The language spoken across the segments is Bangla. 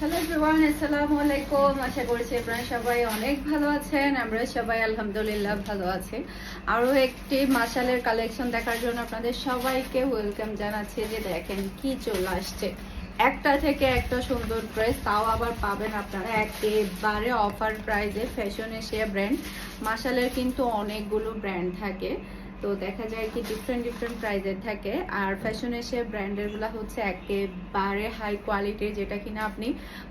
হ্যালো এভরিওয়ান আসসালামু আলাইকুম আশা করছি আপনারা সবাই অনেক ভালো আছেন। আমরা সবাই আলহামদুলিল্লাহ ভালো আছি। আরও একটি মাসালের কালেকশন দেখার জন্য আপনাদের সবাইকে ওয়েলকাম জানাচ্ছি যে দেখেন কি চলে আসছে। একটা থেকে একটা সুন্দর ড্রেস তাও আবার পাবেন আপনারা একেবারে অফার প্রাইসে ফ্যাশন এশিয়া ব্র্যান্ড মাসালের কিন্তু অনেকগুলো ব্র্যান্ড থাকে। তো দেখা যায় কি ডিফারেন্ট ডিফারেন্ট প্রাইজের থাকে। আর ফ্যাশন এসে ব্র্যান্ডেরগুলো হচ্ছে একেবারে হাই কোয়ালিটির যেটা কিনা আপনি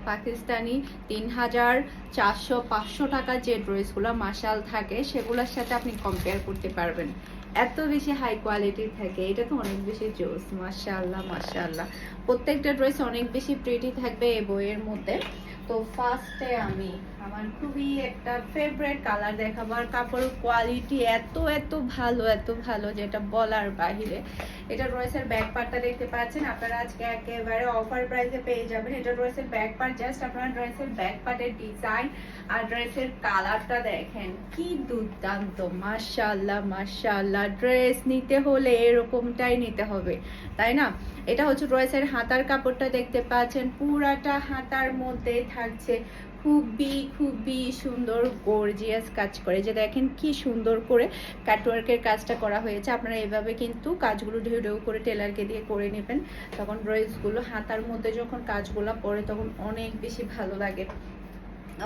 পাকিস্তানি তিন হাজার চারশো পাঁচশো টাকার যে ড্রেসগুলো মাসাল থাকে, সেগুলোর সাথে আপনি কম্পেয়ার করতে পারবেন। এত বেশি হাই কোয়ালিটির থাকে। এটা তো অনেক বেশি জোস মাশাআল্লাহ মাশাআল্লাহ প্রত্যেকটা ড্রেস অনেক বেশি প্রিটি থাকবে এই বইয়ের মধ্যে। তো ফার্স্টে আমি আমার খুবই একটা ফেভারিট কালার দেখাবার কাপড় কোয়ালিটি এত এত ভালো এত ভালো যেটা বলার বাহিরে। এটা ড্রেসের ব্যাক পার্টটা দেখতে পাচ্ছেন। আপনারা আজকে একেবারে অফার প্রাইসে পেয়ে যাবেন। এটা ড্রেসের ব্যাক পার্ট জাস্ট আপনারা ড্রেসের ব্যাক পার্টের ডিজাইন আর ড্রেসের কালারটা দেখেন। কি দুর্দান্ত। মাশাআল্লাহ মাশাআল্লাহ। ড্রেস নিতে হলে এরকমটাই নিতে হবে, তাই না? এটা হচ্ছে ড্রেসের হাতার কাপড়টা দেখতে পাচ্ছেন। পুরাটা হাতার মধ্যে থাকছে। খুবই খুবই সুন্দর গর্জিয়াস কাজ করে। যে দেখেন কি সুন্দর করে কাটওয়ার্কের কাজটা করা হয়েছে। আপনারা এভাবে কিন্তু কাজগুলো ঢেউ ঢেউ করে টেলারকে দিয়ে করে নেবেন। তখন ড্রেসগুলো হাতার মধ্যে যখন কাজগুলো পরে তখন অনেক বেশি ভালো লাগে।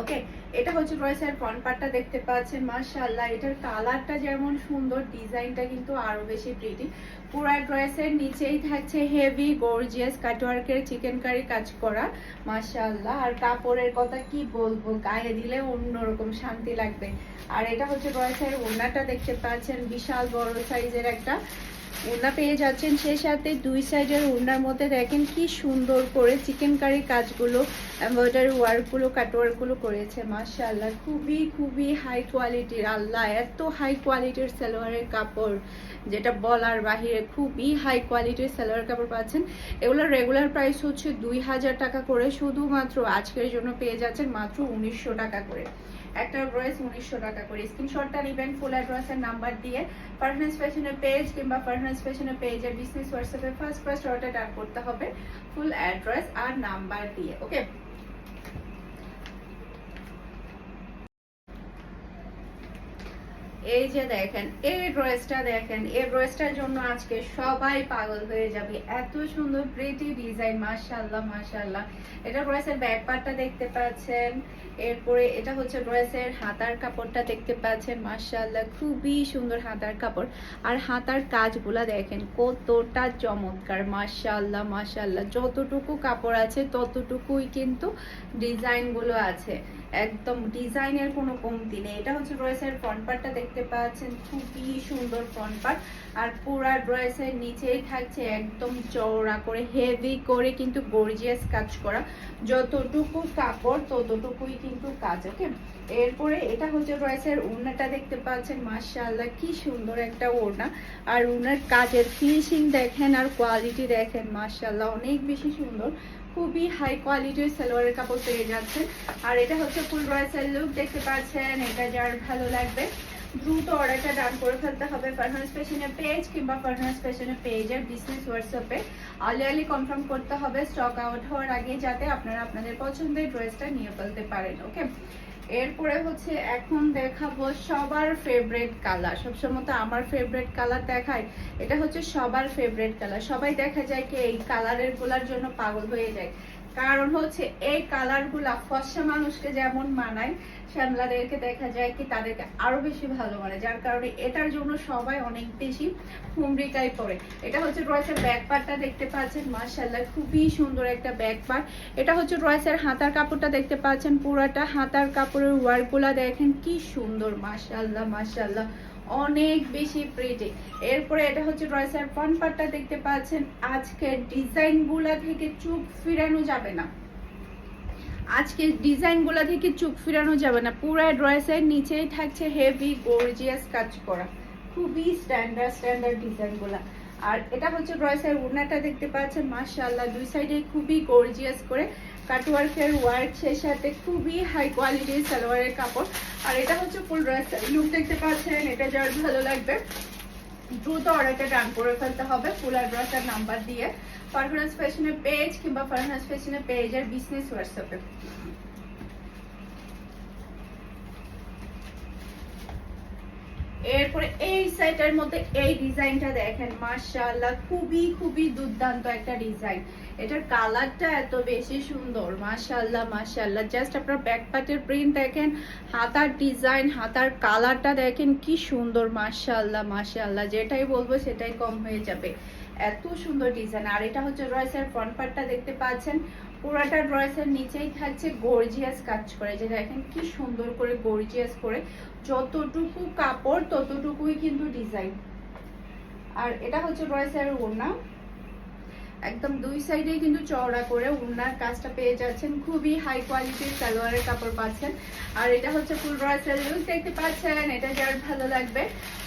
ওকে, এটা হচ্ছে ড্রেসের ফ্রন্ট দেখতে পাচ্ছেন। মাশাআল্লাহ, এটার কালারটা যেমন সুন্দর ডিজাইনটা কিন্তু আরও বেশি প্রিটি পুরা ড্রেসের নিচেই থাকছে হেভি গর্জিয়াস কাটওয়ার্কের চিকেন কারি কাজ করা। মাশাআল্লাহ। আর কাপড়ের কথা কি বলব? গায়ে দিলে অন্যরকম শান্তি লাগবে। আর এটা হচ্ছে ড্রেসের ওড়নাটা দেখতে পাচ্ছেন। বিশাল বড় সাইজের একটা ওড়না পেয়ে যাচ্ছেন। সেই সাথে দুই সাইডের ওড়নার মধ্যে দেখেন কি সুন্দর করে চিকেন কারি কাজগুলো এমব্রয়ডারি ওয়ার্কগুলো কাটওয়ার্কগুলো করেছে। মাশাআল্লাহ। খুবই খুবই হাই কোয়ালিটির আল্লাহ, এত হাই কোয়ালিটির সালোয়ারের কাপড়। যেটা বলার বাহিরে খুবই হাই কোয়ালিটির সালোয়ার কাপড় পাচ্ছেন। এগুলোর রেগুলার প্রাইস হচ্ছে দুই হাজার টাকা করে, শুধুমাত্র আজকের জন্য পেয়ে যাচ্ছেন মাত্র উনিশশো টাকা করে। একটা ড্রেস উনিশশো টাকা করে। স্ক্রিনশটটা নেবেন ফুল অ্যাড্রেসের নাম্বার দিয়ে। পারফরমেন্স ফ্যাশনের পেজ কিংবা পারফরমেন্স ফ্যাশনের পেজের বিজনেস হোয়াটসঅ্যাপে ফার্স্ট ফার্স্ট অর্ডার করতে হবে। ফুল অ্যাড্রেস আর নাম্বার দিয়ে ওকে এই যে দেখেন, এই ড্রেসটা দেখেন, এই ড্রেসটার জন্য আজকে সবাই পাগল হয়ে যাবে। এত সুন্দর প্রিটি ডিজাইন মাশাআল্লাহ মাশাআল্লাহ। এটা ড্রেসের ব্যাক পার্টটা দেখতে পাচ্ছেন। এরপরে এটা হচ্ছে ড্রেসের হাতার কাপড়টা দেখতে পাচ্ছেন, মাশাআল্লাহ, খুবই সুন্দর হাতার কাপড়। আর হাতার কাজগুলা দেখেন, কতটা চমৎকার, মাশাআল্লাহ মাশাআল্লাহ। যতটুকু কাপড় আছে, ততটুকুই কিন্তু ডিজাইনগুলো আছে। একদম ডিজাইনের কোনো কমতি নেই। এটা হচ্ছে ড্রেসের ফ্রন্ট পার্টটা দেখতে পাচ্ছেন, খুবই সুন্দর ফ্রন্ট পার্ট আর পুরা ড্রেসের নিচেই থাকছে একদম চওড়া করে হেভি করে কিন্তু গর্জিয়াস কাজ করা। যতটুকু কাপড়, ততটুকুই কিন্তু কাজ ওকে এরপরে এটা হচ্ছে ড্রেসের ওড়নাটা দেখতে পাচ্ছেন, মাশাআল্লাহ, কি সুন্দর একটা ওড়না। আর ওড়নার কাজের ফিনিশিং দেখেন আর কোয়ালিটি দেখেন, মাশাআল্লাহ, অনেক বেশি সুন্দর। খুবই হাই কোয়ালিটির সালোয়ারের কাপড় পেয়ে যাচ্ছেন। আর এটা হচ্ছে ফুল ড্রেসের লুক দেখতে পাচ্ছেন, এটা যার ভালো লাগবে। দ্রুত অর্ডারটা ডান করে ফেলতে হবে ফারহান্স ফ্যাশনের পেজ কিংবা ফারহান্স ফ্যাশনের পেজের বিজনেস হোয়াটসঅ্যাপে আলি আলি কনফার্ম করতে হবে স্টক আউট হওয়ার আগে যাতে আপনারা আপনাদের পছন্দের ড্রেসটা নিয়ে ফেলতে পারেন ওকে এরপরে হচ্ছে এখন দেখাবো সবার ফেভারিট কালার সবসময় তো আমার ফেভারিট কালার দেখায়, এটা হচ্ছে সবার ফেভারিট কালার সবাই দেখা যায় কি এই কালারেরগুলার জন্য পাগল হয়ে যায়। কারণ হচ্ছে এই কালারগুলা ফর্সা মানুষকে যেমন মানায়, শ্যামলাদেরকে দেখা যায় কি তাদেরকে আরও বেশি ভালো মানে যার কারণে এটার জন্য সবাই অনেক বেশি হুমরিকায় পড়ে। এটা হচ্ছে ড্রয়েসের ব্যাক পার্টটা দেখতে পাচ্ছেন মার্শাল্লাহ খুবই সুন্দর একটা ব্যাক পার্ট এটা হচ্ছে ড্রয়েসের হাতার কাপড়টা দেখতে পাচ্ছেন, পুরাটা হাতার কাপড়ের ওয়ার্কগুলা দেখেন, কি সুন্দর মার্শাল্লাহ মার্শাল্লাহ অনেক বেশি প্রিটি এরপরে এটা হচ্ছে ড্রয়েসের ফ্রন্ট পার্টটা দেখতে পাচ্ছেন। আজকের ডিজাইনগুলা থেকে চুপ ফিরানো যাবে না। আজকে ডিজাইনগুলো থেকে চুপ ফিরানো যাবে না। পুরো ড্রেসের নিচেই থাকছে হেভি গর্জিয়াস কাজ করা। খুবই স্ট্যান্ডার্ড স্ট্যান্ডার্ড ডিজাইনগুলো আর এটা হচ্ছে ড্রেসের উড়নাটা দেখতে পাচ্ছেন। মাশাআল্লাহ, দুই সাইডে খুবই গর্জিয়াস করে। কাটওয়ার্কের ওয়ার্ক সেই সাথে খুবই হাই কোয়ালিটির সালোয়ারের কাপড়। আর এটা হচ্ছে ফুল ড্রেস লুক দেখতে পাচ্ছেন, এটা যার ভালো লাগবে। দ্রুত অর্ডারটা ডান করে ফেলতে হবে ফুল অ্যাড্রেসের নাম্বার দিয়ে। পারফরেন্স ফ্যাশনের পেজ কিংবা পারফরেন্স ফ্যাশনের পেজের বিজনেস হোয়াটসঅ্যাপে এরপরে এই সাইটের মধ্যে এই ডিজাইনটা দেখেন, মাশাআল্লাহ, খুবই খুবই দুর্দান্ত একটা ডিজাইন। এটার কালারটা এত বেশি সুন্দর, মাশাআল্লাহ মাশাআল্লাহ। জাস্ট আপনার ব্যাক পার্টের প্রিন্ট দেখেন, হাতার ডিজাইন, হাতার কালারটা দেখেন, কি সুন্দর, মাশাআল্লাহ মাশাআল্লাহ। যেটাই বলব সেটাই কম হয়ে যাবে। এত সুন্দর ডিজাইন। আর এটা হচ্ছে রয়েসের ফ্রন্ট পার্টটা দেখতে পাচ্ছেন। পুরাটা ড্রয়েসের নিচেই থাকছে গর্জিয়াস কাজ করে। যে দেখেন কি সুন্দর করে গর্জিয়াস করে। যতটুকু কাপড়, ততটুকুই কিন্তু ডিজাইন আর এটা হচ্ছে ড্রয়েসের ওড়না। একদম দুই সাইডে কিন্তু চওড়া করে উন্নার কাজটা পেয়ে যাচ্ছেন। খুবই হাই কোয়ালিটির সালোয়ারের কাপড় পাচ্ছেন। আর এটা হচ্ছে ফুল রয়েসের লুক দেখতে পাচ্ছেন, এটা যার ভালো লাগবে।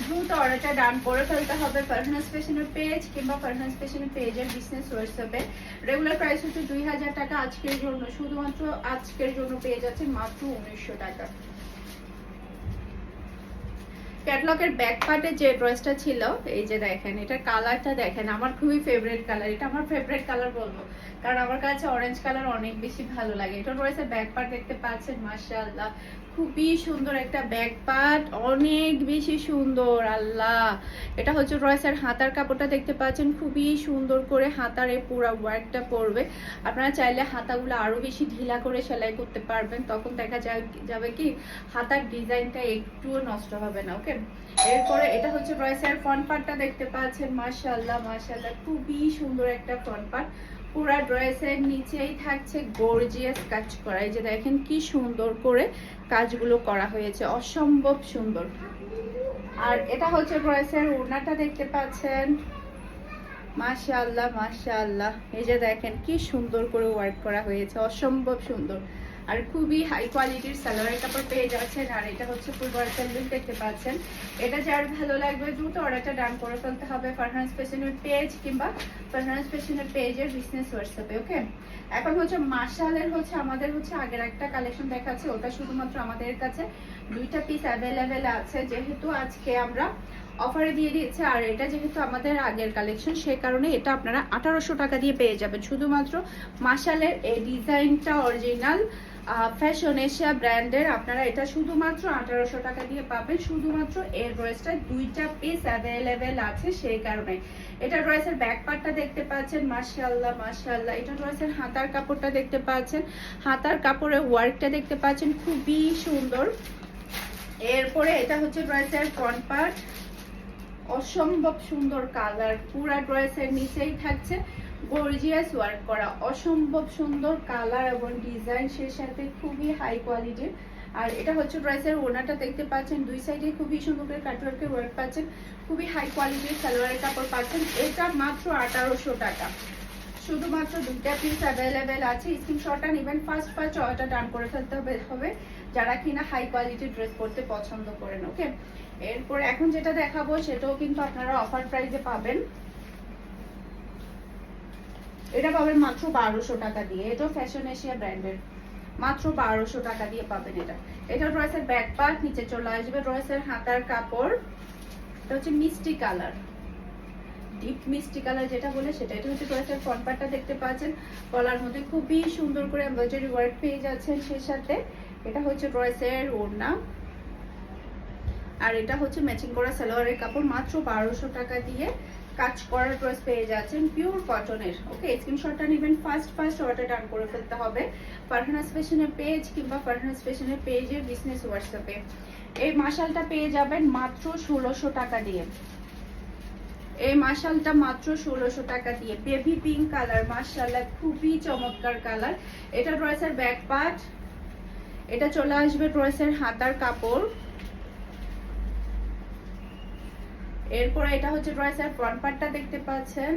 দ্রুত অর্ডারটা ডান করে ফেলতে হবে ফারহানাস ফ্যাশনের পেজ কিংবা ফারহানাস ফ্যাশনের পেজের বিজনেস হোয়াটসঅ্যাপে রেগুলার প্রাইস হচ্ছে দুই হাজার টাকা, আজকের জন্য, শুধুমাত্র আজকের জন্য পেয়ে যাচ্ছেন মাত্র উনিশশো টাকা। ক্যাটলগের ব্যাক পার্টে যে ড্রেসটা ছিল, এই যে দেখেন, এটার কালারটা দেখেন, আমার খুবই ফেভারিট কালার এটা আমার ফেভারিট কালার বলব, কারণ আমার কাছে অরেঞ্জ কালার অনেক বেশি ভালো লাগে। এটা রয়েছে ব্যাক পার্ট দেখতে পাচ্ছেন, মাশাআল্লাহ, খুবই সুন্দর একটা ব্যাক পার্ট অনেক বেশি সুন্দর, আল্লাহ। এটা হচ্ছে রয়েসের হাতার কাপড়টা দেখতে পাচ্ছেন, খুবই সুন্দর করে হাতার এই পুরো ওয়ার্কটা পড়বে আপনারা চাইলে হাতাগুলো আরও বেশি ঢিলা করে সেলাই করতে পারবেন, তখন দেখা যাবে কি, হাতার ডিজাইনটা একটুও নষ্ট হবে না ওকে এরপরে এটা হচ্ছে রয়েসের ফ্রন্ট পার্টটা দেখতে পাচ্ছেন। মাশাআল্লাহ মাশাআল্লাহ। খুবই সুন্দর একটা ফ্রন্ট পার্ট পুরা ড্রেসের নিচেই থাকছে গর্জিয়াস কাজ করা। এই যে দেখেন কি সুন্দর করে কাজগুলো করা হয়েছে। অসম্ভব সুন্দর। আর এটা হচ্ছে ড্রেসের ওড়নাটা দেখতে পাচ্ছেন। মাশাআল্লাহ মাশাআল্লাহ। এই যে দেখেন কি সুন্দর করে ওয়ার্ক করা হয়েছে। অসম্ভব সুন্দর। আর খুবই হাই কোয়ালিটির সালোয়ার কাপড় পেয়ে যাচ্ছেন। আর এটা হচ্ছে ফুল ওয়ার্কের লুক দেখতে পাচ্ছেন। এটা যার ভালো লাগবে, দ্রুত অর্ডারটা ডান করে ফেলতে হবে ফারহানাস ফ্যাশনের পেজ কিংবা ফারহানাস ফ্যাশনের পেজের বিজনেস হোয়াটসঅ্যাপে ওকে এখন হচ্ছে মার্শালের হচ্ছে, আমাদের হচ্ছে আগের একটা কালেকশন দেখাচ্ছে। ওটা শুধুমাত্র আমাদের কাছে। দুইটা পিস অ্যাভেলেবেল আছে। যেহেতু আজকে আমরা অফারে দিয়ে দিয়েছে, আর এটা যেহেতু আমাদের আগের কালেকশন সে কারণে এটা আপনারা আঠারোশো টাকা দিয়ে পেয়ে যাবেন। শুধুমাত্র মাসালের এই ডিজাইনটা অরিজিনাল ফ্যাশন এশিয়া ব্র্যান্ডের আপনারা এটা শুধুমাত্র আঠারোশো টাকা দিয়ে পাবেন। শুধুমাত্র এর ড্রেসটা দুইটা পিস অ্যাভেলেবেল আছে সেই কারণে। এটা ড্রেসের ব্যাক পার্টটা দেখতে পাচ্ছেন, মাশাআল্লাহ মাশাআল্লাহ। এটা ড্রেসের হাতার কাপড়টা দেখতে পাচ্ছেন। হাতার কাপড়ের ওয়ার্কটা দেখতে পাচ্ছেন, খুবই সুন্দর। এরপরে এটা হচ্ছে ড্রেসের ফ্রন্ট পার্ট অসম্ভব সুন্দর কালার পুরা ড্রেসের নিচেই থাকছে। গর্জিয়াস ওয়ার্ক করা, অসম্ভব সুন্দর কালার এবং ডিজাইন, সে সাথে খুবই হাই কোয়ালিটির আর এটা হচ্ছে ড্রেসের ওনাটা দেখতে পাচ্ছেন, দুই সাইডে খুবই সুন্দর করে কাটওয়ার্কের ওয়ার্ক পাচ্ছেন, খুবই হাই কোয়ালিটির সালোয়ারের কাপড় পাচ্ছেন। এটা মাত্র আঠারোশো টাকা। শুধুমাত্র দুইটা পিস অ্যাভেলেবেল আছে। স্ক্রিনশটটা নেবেন ফার্স্ট ফার্স্ট অর্ডার ডান করে ফেলতে হবে হবে। যারা কিনা হাই কোয়ালিটির ড্রেস পরতে পছন্দ করেন ওকে এরপর এখন যেটা দেখাবো, সেটাও কিন্তু আপনারা অফার প্রাইসে পাবেন। এটা পাবেন মাত্র বারোশো টাকা দিয়ে। এটাও ফ্যাশন এশিয়া ব্র্যান্ডের মাত্র বারোশো টাকা দিয়ে পাবেন এটা। এটা ড্রেসের ব্যাক পার্ট নিচে চলে আসবে। ড্রেসের হাতার কাপড়। এটা হচ্ছে মিষ্টি কালার। ডিপ মিষ্টি কালার যেটা বলে সেটা। এটা হচ্ছে দেখতে পাচ্ছেন। মধ্যে খুবই সুন্দর করে এমব্রয়ডারি ওয়ার্ক পেয়ে যাচ্ছেন সেই সাথে। এটা হচ্ছে ড্রেসের ওড়না। আর এটা হচ্ছে ম্যাচিং করা সালোয়ারের কাপড়। মাত্র বারোশো টাকা দিয়ে। কাজ করার ড্রেস পেয়ে যাচ্ছেন পিওর কটনের ওকে স্ক্রিনশটটা নেবেন ফার্স্ট ফার্স্ট অর্ডার ডান করে ফেলতে হবে। ফারহানাস ফ্যাশনের পেজ কিংবা ফারহানাস ফ্যাশনের পেজের বিজনেস হোয়াটসঅ্যাপে এই মাসালটা পেয়ে যাবেন মাত্র ষোলোশো টাকা দিয়ে। এই মাসালটা মাত্র ষোলোশো টাকা দিয়ে। বেবি পিঙ্ক কালার মাসাল্লাহ, খুবই চমৎকার কালার এটা ড্রেসের ব্যাক পার্ট এটা চলে আসবে ড্রেসের হাতার কাপড়। এরপর এটা হচ্ছে ড্রেসের ফ্রন্ট পার্টটা দেখতে পাচ্ছেন।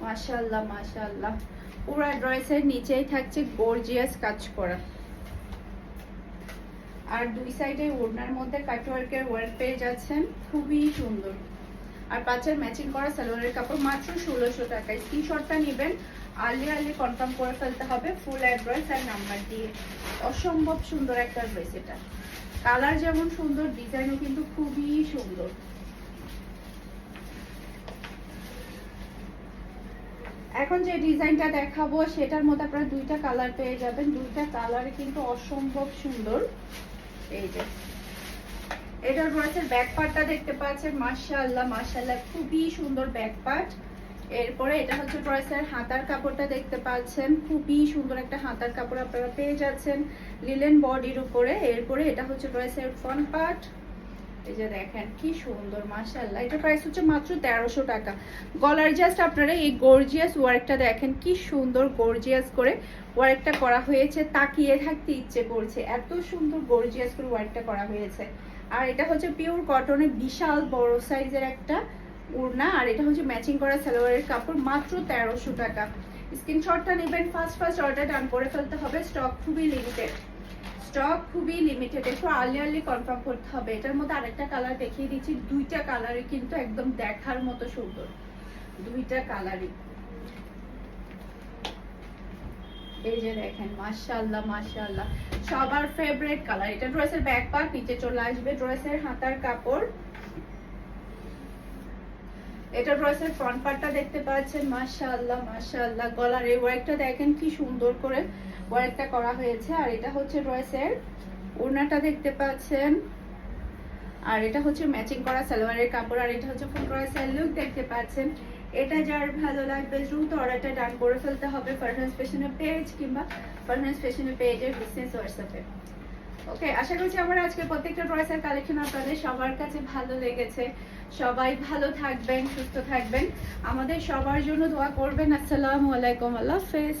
মাশাআল্লাহ মাশাআল্লাহ। পুরো ড্রেসের নিচেই থাকছে গর্জিয়াস কাজ করা। আর দুই সাইডে ওড়নার মধ্যে কাটওয়ার্কের ওয়ার্ক পেয়ে যাচ্ছেন। খুবই সুন্দর। আর পাঁচের ম্যাচিং করা সালোয়ারের কাপড় মাত্র ষোলোশো টাকা স্ক্রিনশটটা নেবেন, আর্লি আর্লি কনফার্ম করে ফেলতে হবে ফুল অ্যাড্রেস আর নাম্বার দিয়ে। অসম্ভব সুন্দর একটা ড্রেস এটা। কালার যেমন সুন্দর ডিজাইনও কিন্তু খুবই সুন্দর। এখন যে ডিজাইনটা দেখাবো, সেটার মধ্যে আপনারা দুইটা কালার পেয়ে যাবেন। দুইটা কালার কিন্তু অসম্ভব সুন্দর। এই যে, এটার ড্রেসের ব্যাক পার্টটা দেখতে পাচ্ছেন, মাশাআল্লাহ মাশাআল্লাহ, খুবই সুন্দর ব্যাক পার্ট এরপরে এটা হচ্ছে ড্রেসের হাতার কাপড়টা দেখতে পাচ্ছেন, খুবই সুন্দর একটা হাতার কাপড় আপনারা পেয়ে যাচ্ছেন। লিলেন বডির উপরে, এরপরে এটা হচ্ছে ড্রেসের ফ্রন্ট পার্ট এই যে দেখেন, কি সুন্দর, মাশাআল্লাহ। এটা প্রাইস হচ্ছে মাত্র তেরোশো টাকা। গলার জাস্ট আপনারা এই গর্জিয়াস ওয়ার্কটা দেখেন, কি সুন্দর গর্জিয়াস করে ওয়ার্কটা করা হয়েছে। তাকিয়ে থাকতে ইচ্ছে করছে। এত সুন্দর গর্জিয়াস করে ওয়ার্কটা করা হয়েছে। আর এটা হচ্ছে পিওর কটনের বিশাল বড় সাইজের একটা ওড়না আর এটা হচ্ছে ম্যাচিং করা সালোয়ারের কাপড় মাত্র তেরোশো টাকা। স্ক্রিনশটটা নেবেন। ফার্স্ট ফার্স্ট অর্ডার ডান করে ফেলতে হবে। স্টক খুবই লিমিটেড স্টক খুবই লিমিটেড একটু আর্লি আর্লি কনফার্ম করতে হবে। এটার মধ্যে আরেকটা কালার দেখিয়ে দিচ্ছি, দুইটা কালারই কিন্তু একদম দেখার মতো সুন্দর। দুইটা কালারই এই যে দেখেন সবার ফেভারিট কালার এটা ড্রেসের নিচে চলে আসবে ড্রেসের হাতার কাপড়। এটা ড্রেসের ফ্রন্ট পার্টটা দেখতে পাচ্ছেন, মাশাআল্লাহ মাশাআল্লাহ। গলার এই ওয়ার্কটা দেখেন কি সুন্দর করে। ওয়ার্কটা করা হয়েছে, আর এটা হচ্ছে ড্রেসের ওড়নাটা দেখতে পাচ্ছেন। আর এটা হচ্ছে ম্যাচিং করা সালোয়ারের কাপড়, আর এটা হচ্ছে ফুল ড্রেসের লুক দেখতে পাচ্ছেন। এটা যার ভালো লাগবে, দ্রুত অর্ডারটা ডান করে ফেলতে হবে ফারহান্স ফ্যাশনের পেজ কিংবা ফারহান্স ফ্যাশনের পেজের বিজনেস হোয়াটসঅ্যাপে। ওকে, আশা করছি আমার আজকে প্রত্যেকটা ড্রেসের কালেকশন আপনাদের সবার কাছে ভালো লেগেছে। সবাই ভালো থাকবেন, সুস্থ থাকবেন। আমাদের সবার জন্য দোয়া করবেন। আসসালামু আলাইকুম, আল্লাহ হাফেজ।